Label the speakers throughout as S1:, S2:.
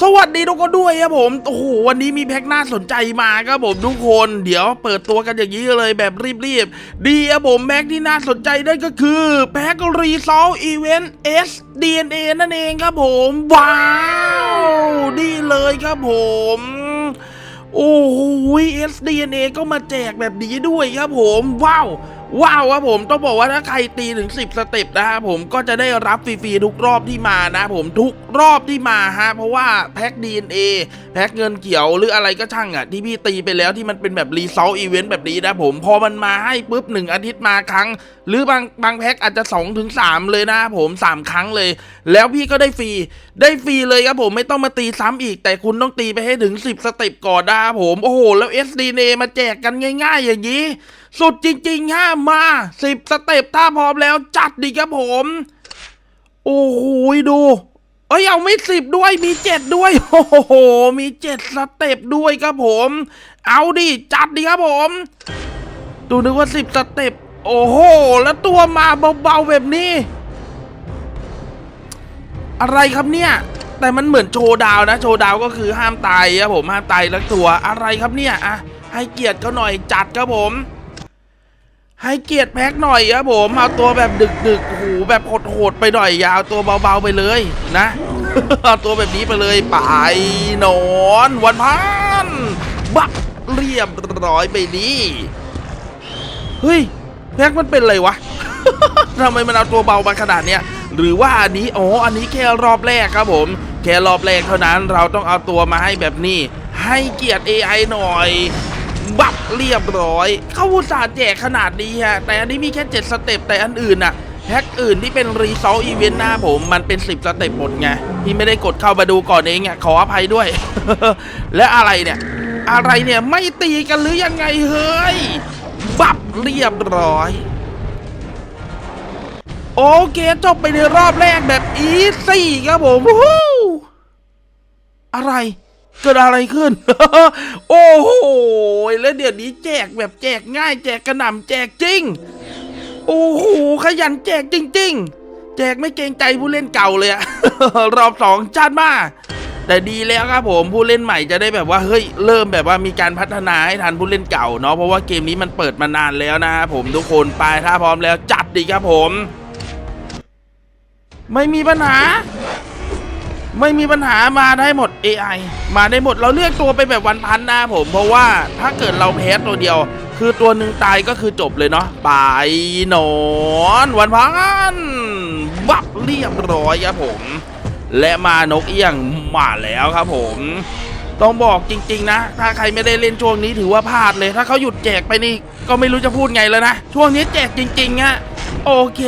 S1: สวัสดีทุกคนด้วยครับผมโอ้โหวันนี้มีแพ็คน่าสนใจมาครับผมทุกคน เดี๋ยวเปิดตัวกันอย่างนี้เลยแบบรีบๆ ดีครับผมแพ็คที่น่าสนใจได้ก็คือแพ็ครีซอลอีเวนต์ S DNA นั่นเองครับผม ว้าวดีเลยครับผมโอ้โห SDNA ก็มาแจกแบบนี้ด้วยครับผม ว้าว ว้าวครับผมต้องบอกว่าถ้าใครตีถึง 10 สเต็ปนะครับผมก็จะได้รับฟรีๆทุกรอบที่มานะผมทุกรอบที่มาฮะเพราะว่าแพ็ค DNA แพ็คเงินเขียวหรืออะไรก็ช่างอะที่พี่ตีไปแล้วที่มันเป็นแบบรีเซลอีเวนต์แบบนี้นะผมพอมันมาให้ปุ๊บหนึ่งอาทิตย์มาครั้ง หรือบางบางแพ็คอาจจะ2-3ถึงเลยนะผม 3 ครั้งเลย แล้วพี่ก็ได้ฟรีได้ฟรีเลยครับผมไม่ต้องมาตีซ้ำอีก แต่คุณต้องตีไปให้ถึง 10 สเต็ปก่อนนะครับผมโอ้โหแล้ว SDN มาแจกกันง่าย ๆ อย่างนี้ สุดจริงๆฮะมา10สเต็ปถ้าพร้อมแล้วจัดดิครับผม โอ้โหดูเอ้ยเอาไม่สิบด้วยมีเจ็ดด้วย โอ้โห มีเจ็ดสเต็ปด้วยครับผม เอาดิจัดดิครับผมดูนึกว่าสิบสเต็ปโอ้โห แล้วตัวมาเบาๆแบบนี้ อะไรครับเนี่ย แต่มันเหมือนโชว์ดาวนะ โชว์ดาวก็คือห้ามตายครับผมห้ามตายแล้วตัวอะไรครับเนี่ยอะให้เกียรติเขาหน่อยจัดครับผม ให้เกียรติแพ็กหน่อยครับผมเอาตัวแบบดึกดึกๆโอ้โหแบบโหดๆไปหน่อยยาวตัวเบาๆไปเลยนะเอาตัวแบบนี้ไปเลยไปนอนวันพันบักเรียบร้อยไปดีเฮ้ยแพ็กมันเป็นอะไรวะทำไมมันเอาตัวเบามาขนาดเนี้ยหรือว่าอันนี้อ๋ออันนี้แค่รอบแรกครับผม แค่รอบแรกเท่านั้นเราต้องเอาตัวมาให้แบบนี้ ให้เกียรติ AI หน่อย บับเรียบร้อย เข้าอุตสาห์แจกขนาดนี้ฮะ แต่อันนี้มีแค่ 7 สเต็ป แต่อันอื่นน่ะแพ็กอื่นที่เป็นรีซอลอีเวนต์หน้าผมมันเป็น 10 สเต็ปหมดไง ที่ไม่ได้กดเข้ามาดูก่อนเองอะขออภัยด้วย และอะไรเนี่ย อะไรเนี่ยไม่ตีกันหรือยังไงเฮ้ย บับเรียบร้อยโอเคจบไปในรอบแรกแบบอีซี่ครับผมอะไร เกิดอะไรขึ้น โอ้โห แล้วเดี๋ยวนี้แจกแบบแจกง่าย แจกกระหน่ำแจกจริง โอ้โห ขยันแจกจริง ๆ แจกไม่เกรงใจผู้เล่นเก่าเลยอะรอบสองจัดมาแต่ดีแล้วครับผมผู้เล่นใหม่จะได้แบบว่าเฮ้ยเริ่มแบบว่ามีการพัฒนาให้ทันผู้เล่นเก่าเนาะเพราะว่าเกมนี้มันเปิดมานานแล้วนะครับผมทุกคนไปถ้าพร้อมแล้วจัดดีครับผม ไม่มีปัญหา ไม่มีปัญหามาได้หมด AI มาได้หมดเราเลือกตัวไปแบบวันพันนะผม เพราะว่าถ้าเกิดเราแพ้ตัวเดียว คือตัวหนึ่งตายก็คือจบเลยเนาะไปหนอนวันพันบับเรียบร้อยครับผม และมานกเอี้ยงมาแล้วครับผมต้องบอกจริง ๆ นะ ถ้าใครไม่ได้เล่นช่วงนี้ถือว่าพลาดเลย ถ้าเขาหยุดแจกไปนี่ ก็ไม่รู้จะพูดไงแล้วนะ ช่วงนี้แจกจริงๆฮะโอเค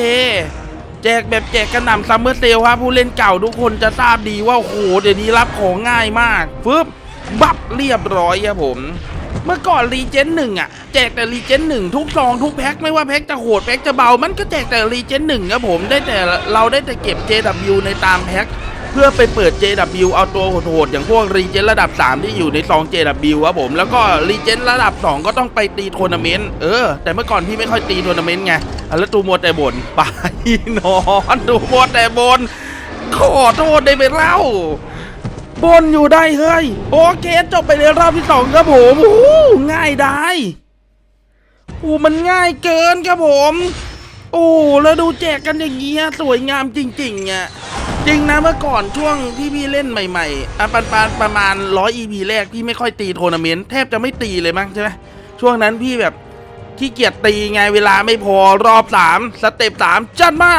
S1: แจกแบบแจกกระหน่ำซัมเมอร์เซลครับผู้เล่นเก่าทุกคนจะทราบดีว่าโอ้โหเดี๋ยวนี้รับของง่ายมากฟึบบับเรียบร้อยครับผมเมื่อก่อนรีเจนหนึ่งอะแจกแต่รีเจนหนึ่งทุกซองทุกแพ็คไม่ว่าแพ็คจะโหดแพ็คจะเบา มันก็แจกแต่รีเจนหนึ่งครับผมได้แต่เราได้แต่เก็บ JW ในตามแพ็ค พื่อไปเปิด JW เอาตัวโหดๆอย่างพวกรีเจนระดับ 3 ที่อยู่ในซอง JW ครับผมแล้วก็รีเจนระดับ 2 ก็ต้องไปตีทัวร์นาเมนต์เออ แต่เมื่อก่อนพี่ไม่ค่อยตีทัวร์นาเมนต์ไงแล้วตูมัวแต่บ่นไปนอนตูมัวแต่บ่นขอโทษได้ไหมเล่าบนอยู่ได้เฮ้ย โอเคจบไปในรอบที่สองครับผมโอ้ง่ายได้โอ้มันง่ายเกินครับผม โอ้แล้วดูแจกกันอย่างเงี้ยสวยงามจริงๆอะ จริงนะเมื่อก่อนช่วงที่พี่เล่นใหม่ๆอะประมาณประมาณร้อย EP แรกพี่ไม่ค่อยตีโทรนาเมนต์แทบจะไม่ตีเลยมั้งใช่ไหมช่วงนั้นพี่แบบขี้เกียจตีไงเวลาไม่พอรอบสามสเต็ปสามจัดมา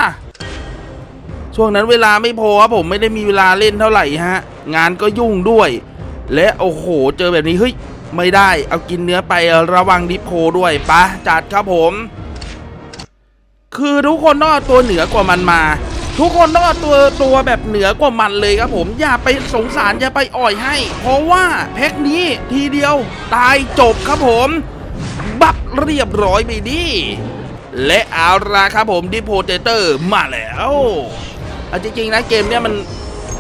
S1: ช่วงนั้นเวลาไม่พอครับผมไม่ได้มีเวลาเล่นเท่าไหร่ฮะ งานก็ยุ่งด้วย และโอ้โหเจอแบบนี้เฮ้ยไม่ได้เอากินเนื้อไประวังดิโพด้วยปะจัดครับผม คือทุกคนต้องเอาตัวเหนือกว่ามันมา ทุกคนต้องเอาตัวตัวแบบเหนือกว่ามันเลยครับผมอย่าไปสงสารอย่าไปอ่อยให้ เพราะว่าแพ็คนี้ทีเดียวตายจบครับผม บับเรียบร้อยไปดิและเอาละครับผมดิโพเตเตอร์มาแล้วเอาจริงๆนะเกมเนี้ยมัน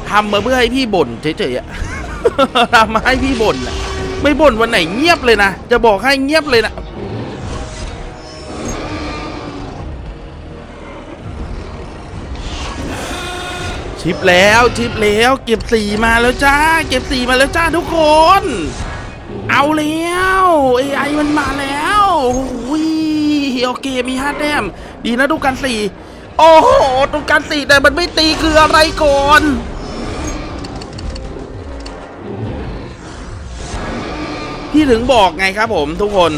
S1: ทำมาเพื่อให้พี่บ่นเฉยๆอะทำมาให้พี่บ่นไม่บ่นวันไหนเงียบเลยนะ จะบอกให้เงียบเลยนะ ชิปแล้วชิปแล้วเก็บสีมาแล้วจ้า เก็บสีมาแล้วจ้าทุกคน เอาแล้ว AI มันมาแล้วโอ้ยโอเคมีห้าแต้มดีนะทุกการสี่โอ้โหทุกการสี่แต่มันไม่ตีคืออะไรก่อนพี่ถึงบอกไงครับผมทุกคน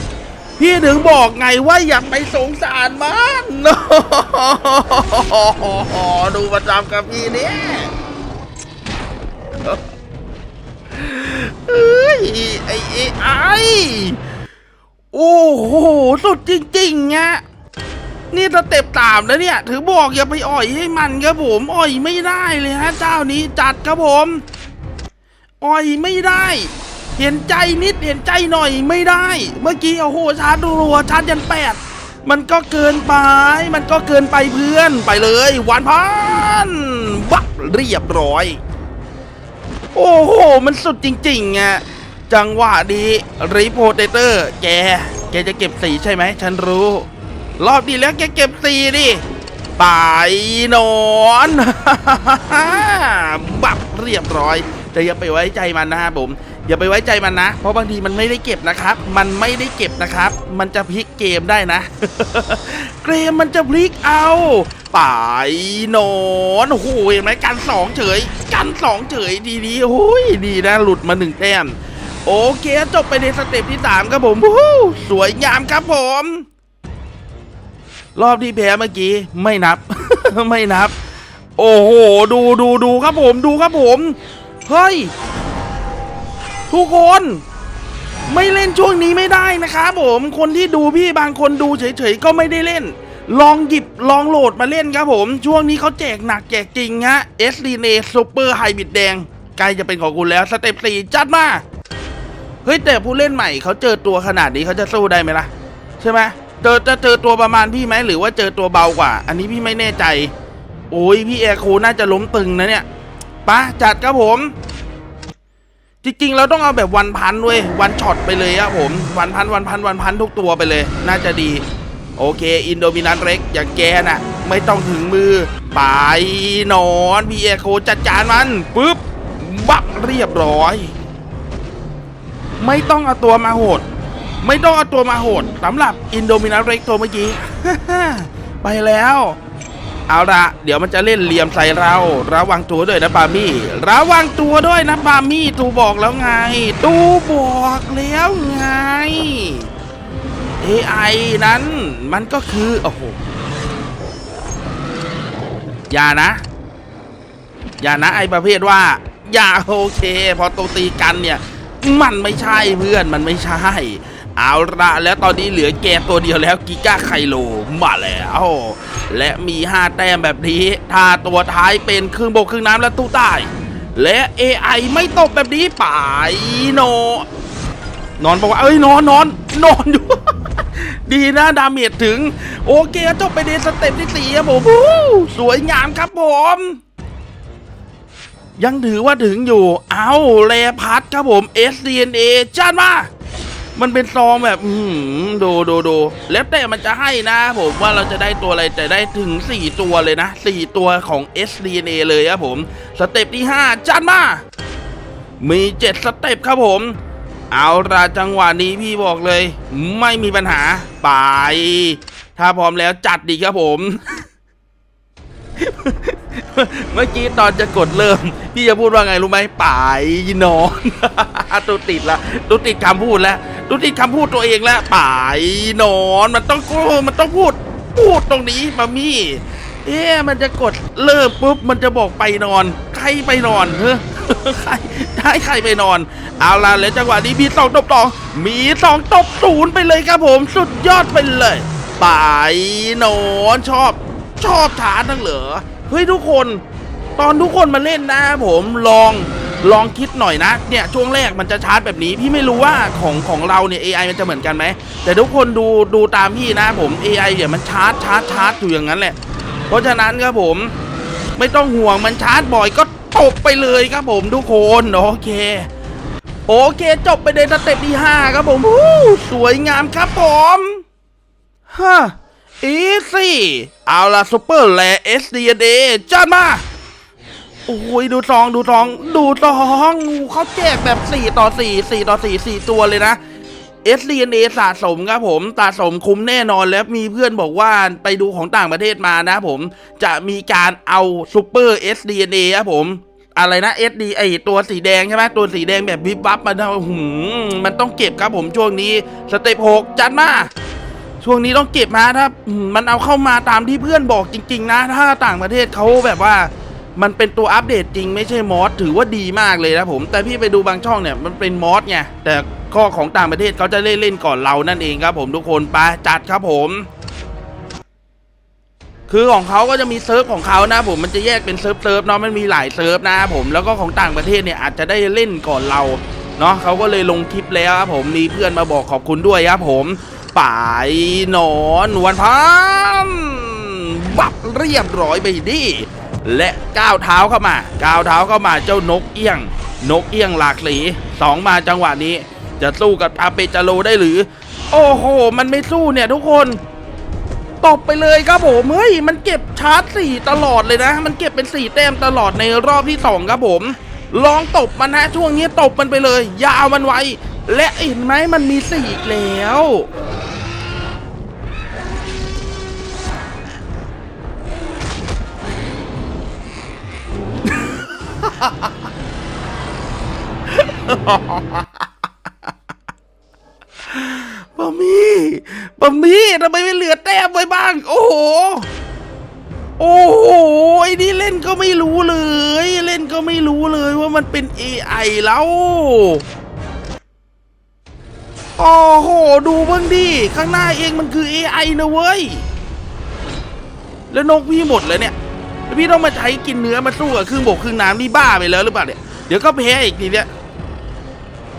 S1: พี่ถึงบอกไงว่าอย่าไปสงสารมันดูประจำกับพี่เนี่ยเอ้ยไอ้ไอ้ไอ้โอ้โห สุดจริงๆอะนี่สเต็ปตามแล้วเนี่ย ถือบอกอย่าไปอ่อยให้มันครับผมอ่อยไม่ได้เลยฮะ เจ้านี้จัดครับผม อ่อยไม่ได้ เห็นใจนิดเห็นใจหน่อยไม่ได้ เมื่อกี้โอ้โหชาร์จรัวชาร์จยันแปดมันก็เกินไป มันก็เกินไปเพื่อนไปเลยวันพันบักเรียบร้อย โอ้โห มันสุดจริงๆอะจังหวะดีรีโพเตเตอร์ แก แกจะเก็บสีใช่ไหม ฉันรู้ รอบดีแล้วแกเก็บสีดิตายนอนบับเรียบร้อย แต่อย่าไปไว้ใจมันนะครับผมอย่าไปไว้ใจมันนะ เพราะบางทีมันไม่ได้เก็บนะครับ มันไม่ได้เก็บนะครับ มันจะพลิกเกมได้นะ เกมมันจะพลิกเอาป่ายนอนโอ้โหเห็นไหมกันสองเฉย กันสองเฉยดีดีๆโอ้ยดีนะหลุดมาหนึ่งแต้มโอเคจบไปในสเต็ปที่สามครับผมวู้สวยงามครับผม รอบที่แพ้เมื่อกี้ไม่นับ ไม่นับ โอ้โห ดูดูดูครับผมดูครับผม เฮ้ย ทุกคนไม่เล่นช่วงนี้ไม่ได้นะครับผมคนที่ดูพี่บางคนดูเฉยๆก็ไม่ได้เล่น ลองหยิบลองโหลดมาเล่นครับผม ช่วงนี้เขาแจกหนักแจกจริงฮะ S d n a Super Hybrid แดงใกล้จะเป็นของคุณแล้วสเต็ปสี่จัดมา เฮ้ย แต่ผู้เล่นใหม่เขาเจอตัวขนาดนี้เขาจะสู้ได้ไหมล่ะ ใช่ไหมเจอจะเจอตัวประมาณพี่ไหมหรือว่าเจอตัวเบากว่า อันนี้พี่ไม่แน่ใจ โอ้ยพี่แอร์โคน่าจะล้มตึงนะเนี่ยปะจัดครับผม จริงๆ เราต้องเอาแบบวันพันเว้ยวันช็อตไปเลยครับผมวันพันวันพันวันพันทุกตัวไปเลย น่าจะดี โอเค อินโดมินันเร็กอย่างแกน่ะ ไม่ต้องถึงมือ ไปนอนพี่แอโคจัดจานมันปุ๊บบักเรียบร้อย ไม่ต้องเอาตัวมาโหด ไม่ต้องเอาตัวมาโหดสำหรับอินโดมินาเร็กตัวเมื่อกี้ไปแล้ว เอาละเดี๋ยวมันจะเล่นเหลี่ยมใส่เรา ระวังตัวด้วยนะปามี่ ระวังตัวด้วยนะปามี่ตูบอกแล้วไง ตูบอกแล้วไง AI นั้นมันก็คือโอ้โหอย่านะ อย่านะไอประเภทว่า อย่าโอเค พอตัวตีกันเนี่ย มันไม่ใช่เพื่อนมันไม่ใช่ เอาละแล้วตอนนี้เหลือแกตัวเดียวแล้วกิก้าไคโลมาแล้ว และมี 5 แต้มแบบนี้ถ้าตัวท้ายเป็นครึ่งบกครึ่งน้ำและตู้ใต้และ AI ไม่ตกแบบนี้ไปโน นอนบอกว่า เอ้ย นอนนอนนอนอยู่ ดีนะ ดาเมจถึง โอเคจบไปในสเต็ปที่สี่ครับผมสวยงามครับผมยังถือว่าถึงอยู่ เอาแลพัดครับผม SDNA จัดมา มันเป็นซองแบบอืมดูดูดูแล้วแต่มันจะให้นะผมว่าเราจะได้ตัวอะไรแต่ได้ถึง 4 ตัวเลยนะ 4 ตัวของ SDNA เลยครับผม สเต็ปที่ 5 จัดมา มี 7 สเต็ปครับผม เอาละจังหวะนี้พี่บอกเลย ไม่มีปัญหา ไป ถ้าพร้อมแล้วจัดดีครับผมเมื่อกี้ตอนจะกดเริ่ม พี่จะพูดว่าไงรู้ไหมป่ายนอนตัวติดละตัวติดคำพูดแล้ว ตัวติดคำพูดตัวเองแล้วป่ายนอนมันต้องมันต้องพูด พูดตรงนี้มามี่ เอ๊ะมันจะกดเริ่มปุ๊บมันจะบอกไปนอน ใครไปนอนเฮ้ใครให้ใครไปนอน เอาล่ะแล้วจังหวะนี้มีสองตบต่อมีสองตบศูนย์ไปเลยครับผมสุดยอดไปเลยไปนอนชอบ ชอบชาร์จทั้งเหรอเฮ้ยทุกคน ตอนทุกคนมาเล่นนะผมลอง ลองคิดหน่อยนะ เนี่ยช่วงแรกมันจะชาร์จแบบนี้พี่ไม่รู้ว่าของของเราเนี่ย AI มันจะเหมือนกันไหม แต่ทุกคนดูดูตามพี่นะผม AI เนี่ยมันชาร์จชาร์จชาร์จอยู่อย่างนั้นแหละ เพราะฉะนั้นครับผมไม่ต้องห่วงมันชาร์จบ่อยก็ตบไปเลยครับผมทุกคนโอเคโอเคจบไปในสเต็ปที่ 5 ครับผมสวยงามครับผมฮะอีซี่เอาละซูเปอร์แล SDD จัดมา โอ้ยดูซองดูซอง ดูซองเขาแจกแบบ4ต่อ4 4ต่อ4 4ตัวเลยนะ SDNA สะสมครับผมสะสมคุ้มแน่นอนแล้วมีเพื่อนบอกว่าไปดูของต่างประเทศมานะผมจะมีการเอาซูเปอร์ SDNA ครับผม อะไรนะ SD ไอตัวสีแดงใช่ไหมตัวสีแดงแบบวิบวับมันหืมมันต้องเก็บครับผมช่วงนี้สเต็ปหกจัดมา ช่วงนี้ต้องเก็บมาถ้ามันเอาเข้ามาตามที่เพื่อนบอกจริง ๆ นะ ถ้าต่างประเทศเขาแบบว่า มันเป็นตัวอัปเดตจริงไม่ใช่มอสถือว่าดีมากเลยนะผม แต่พี่ไปดูบางช่องเนี่ยมันเป็นมอสไงแต่ข้อของต่างประเทศเขาจะเล่นเล่นก่อนเรานั่นเองครับผมทุกคนไปจัดครับผม คือของเขาก็จะมีเซิร์ฟของเขานะผมมันจะแยกเป็นเซิร์ฟเซิร์ฟเนาะมันมีหลายเซิร์ฟนะครับผมแล้วก็ของต่างประเทศเนี่ยอาจจะได้เล่นก่อนเราเนาะเขาก็เลยลงคลิปแล้วครับผมมีเพื่อนมาบอกขอบคุณด้วยครับผมป่ายหนอนวันพันบับเรียบร้อยไปดิ และก้าวเท้าเข้ามาก้าวเท้าเข้ามาเจ้านกเอี้ยง นกเอี้ยงหลากสีสองมาจังหวะนี้ จะสู้กับอาเปจาโลได้หรือ โอ้โห มันไม่สู้เนี่ยทุกคนตบไปเลยครับผมเฮ้ยมันเก็บชาร์จสี่ตลอดเลยนะ มันเก็บเป็นสี่แต้มตลอดในรอบที่สองครับผม ลองตบมันนะช่วงนี้ตบมันไปเลย ยาเอามันไว้ และเห็นไหมมันมีสี่อีกแล้ว บะมี่บะมี่ทำไมไม่เหลือแต้มไว้บ้าง โอ้โห โอ้โห ไอ้นี่เล่นก็ไม่รู้เลย เล่นก็ไม่รู้เลยว่ามันเป็น AI แล้ว โอ้โห ดูเบ้างดิข้างหน้าเองมันคือ AI นะเว้ย แล้วนกพี่หมดเลยเนี่ย แล้วพี่ต้องมาใช้กินเนื้อมาสู้กับครึ่งบกครึ่งน้ำนี่บ้าไปแล้วหรือเปล่าเนี่ยเดี๋ยวก็แพ้อีกทีเนี่ย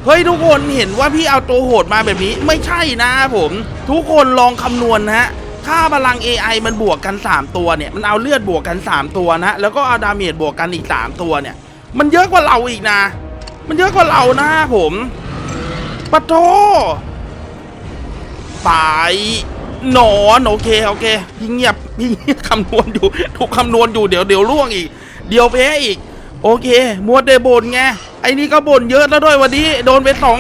S1: เฮ้ยทุกคนเห็นว่าพี่เอาตัวโหดมาแบบนี้ไม่ใช่นะผม ทุกคนลองคำนวณนะฮะค่าพลัง AI มันบวกกัน 3 ตัวเนี่ย มันเอาเลือดบวกกัน 3 ตัวนะ แล้วก็เอาดาเมจบวกกันอีก 3 ตัวเนี่ย มันเยอะกว่าเราอีกนะ มันเยอะกว่าเรานะผมปะโทไป หนอนโอเคโอเคพี่เงียบพี่เงียบคำนวณอยู่ถูกคำนวณอยู่เดี๋ยวเดี๋ยวล่วงอีก เดี๋ยวแพ้อีก โอเคมัวแต่บ่นไงไอ้นี่ก็บ่นเยอะแล้วด้วยวันนี้ โดนไปสอง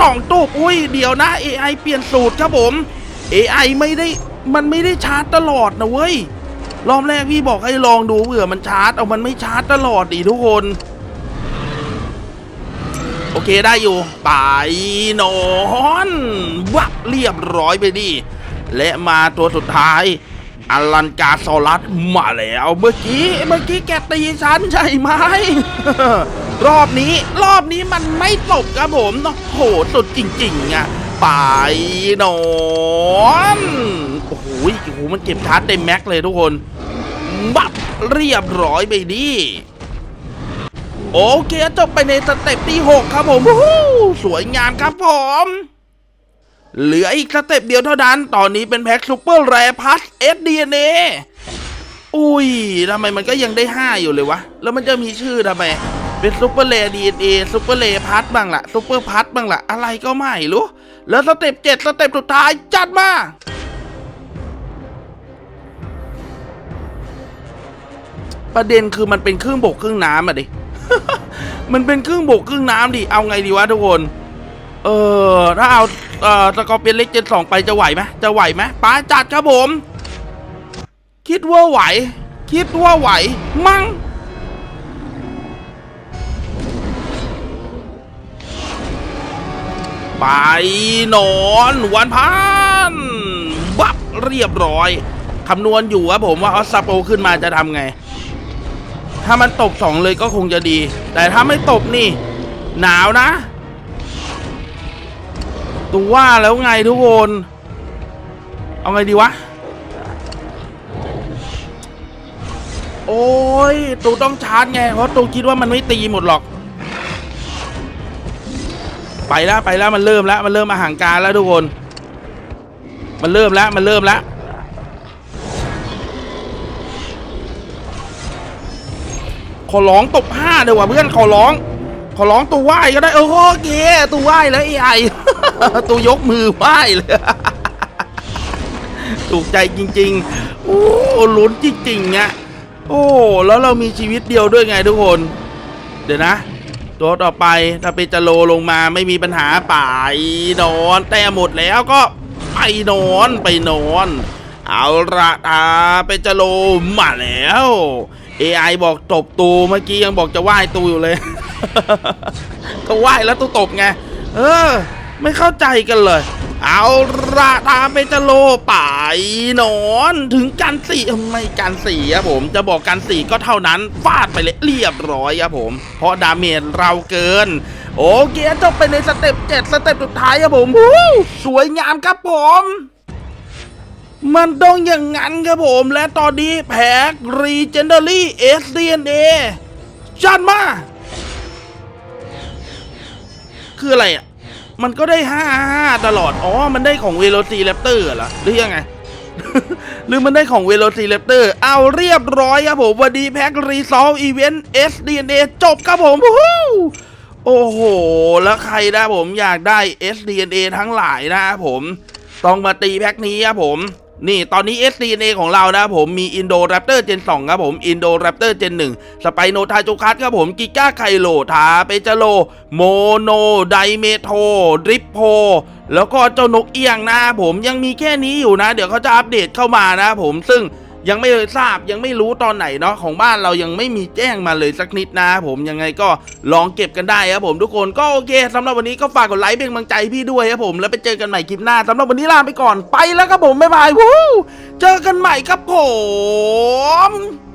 S1: สองตูบอุ้ยเดี๋ยวนะ AI เปลี่ยนสูตรครับผม AI ไม่ได้มันไม่ได้ชาร์จตลอดนะเว้ยรอบแรกพี่บอกให้ลองดูเผื่อมันชาร์จเอามันไม่ชาร์จตลอดดิทุกคน โอเคได้อยู่ ไปนอนวับเรียบร้อยไปดิ และมาตัวสุดท้ายอลันกาโซลัสมาแล้วเมื่อกี้เมื่อกี้แกตีฉันใช่ไหม รอบนี้รอบนี้มันไม่ตบครับผมโอ้โหสุดจริงๆอะไปนอนโอ้โหโอ้โหมันเก็บชาร์จเต็มแม็กเลยทุกคนบับเรียบร้อยไปดิโอเคจบไปในสเต็ปที่ 6 ครับผมสวยงามครับผม เหลืออีกสเต็ปเดียวเท่านั้น ตอนนี้เป็นแพ็คซูเปอร์แรพัส SDNA อุ้ยทำไมมันก็ยังได้ 5 อยู่เลยวะ แล้วมันจะมีชื่อทำไม เป็นซูเปอร์แร DNA ซูเปอร์แรพัสบ้างละซูเปอร์พัสบ้างละอะไรก็ไม่รู้ แล้วสเต็ป7สเต็ปสุดท้ายจัดมาประเด็นคือมันเป็นครึ่งบกครึ่งน้ำอะดิ มันเป็นครึ่งบกครึ่งน้ำดิ เอาไงดีวะทุกคน เออถ้าเอาเอ่อสกอร์เปียนเล็กเจนสองไปจะไหวไหมจะไหวไหมป้าจัดครับผม คิดว่าไหว คิดว่าไหว มั่งไปนอนวันพันบับเรียบร้อยคำนวณอยู่ครับผมว่าเอาซัปโปขึ้นมาจะทำไง ถ้ามันตกสองเลยก็คงจะดี แต่ถ้าไม่ตกนี่ หนาวนะ ตูว่าแล้วไงทุกคน เอาไงดีวะ โอ้ยตูต้องชาร์จไง เพราะตูคิดว่ามันไม่ตีหมดหรอก ไปแล้วไปแล้วมันเริ่มแล้ว มันเริ่มมาหางการแล้วทุกคน มันเริ่มแล้วมันเริ่มแล้วขอร้องตบห้าเดี๋ยวว่ะเพื่อนขอร้อง ขอร้องตัวไหวก็ได้ เออโอเคตัวไหวแล้วไอ้ไอ ตัวยกมือไหว้เลย ถูกใจจริง ๆ โอ้ลุ้นจริงๆเนี่ยโอ้ แล้วเรามีชีวิตเดียวด้วยไงทุกคน เดี๋ยวนะ ตัวต่อไปถ้าเป็นจะโลลงมาไม่มีปัญหาไปนอน แต่หมดแล้วก็ไปนอนไปนอน เอาละอาเป็นจะโลมาแล้ว AI บอกตบตูเมื่อกี้ยังบอกจะไหว้ตูอยู่เลย ก็ไหว้แล้วตูตบไง เออ ไม่เข้าใจกันเลย เอาละตามเปจะโลป่ายนอนถึงกันสี่ไม่กันสี่ครับผม จะบอกกันสี่ก็เท่านั้นฟาดไปเลยเรียบร้อยครับผม เพราะดาเมจเราเกิน โอเคจบไปในสเต็ปเจ็ดสเต็ปสุดท้ายครับผมสวยงามครับผมมันต้องอย่างนั้นครับผม และตอนนี้แพ็กรีเจนเดอรี่ SDNA จัดมา คืออะไรอะ มันก็ได้ห้าตลอด อ๋อ มันได้ของเวโรซีแรปเตอร์เหรอ หรือยังไง หรือมันได้ของเวโรซีแรปเตอร์ เอาเรียบร้อยครับผม วันนี้แพ็กรีซอลอีเวนต์ SDNA จบครับผมโอ้โห แล้วใครนะผมอยากได้ SDNA ทั้งหลายนะครับผม ต้องมาตีแพ็กนี้ครับผม นี่ตอนนี้ SDNA ของเรานะครับผมมี Indo Raptor Gen 2ครับผม Indo Raptor Gen 1 สไปโนทาจูคัสครับผมกิก้าไคโลทาเปจโล โมโน ไดเมโทดริปโพแล้วก็เจ้านกเอียงนะผมยังมีแค่นี้อยู่นะ เดี๋ยวเขาจะอัปเดตเข้ามานะผมซึ่ง ยังไม่ทราบยังไม่รู้ตอนไหนเนาะของบ้านเรายังไม่มีแจ้งมาเลยสักนิดนะครับผมยังไงก็ลองเก็บกันได้ครับผมทุกคนก็โอเคสำหรับวันนี้ก็ฝากกดไลค์เป็นกำลังใจพี่ด้วยครับผมแล้วไปเจอกันใหม่คลิปหน้าสำหรับวันนี้ลาไปก่อนไปแล้วครับผมบ๊ายบายวู้เจอกันใหม่ครับผม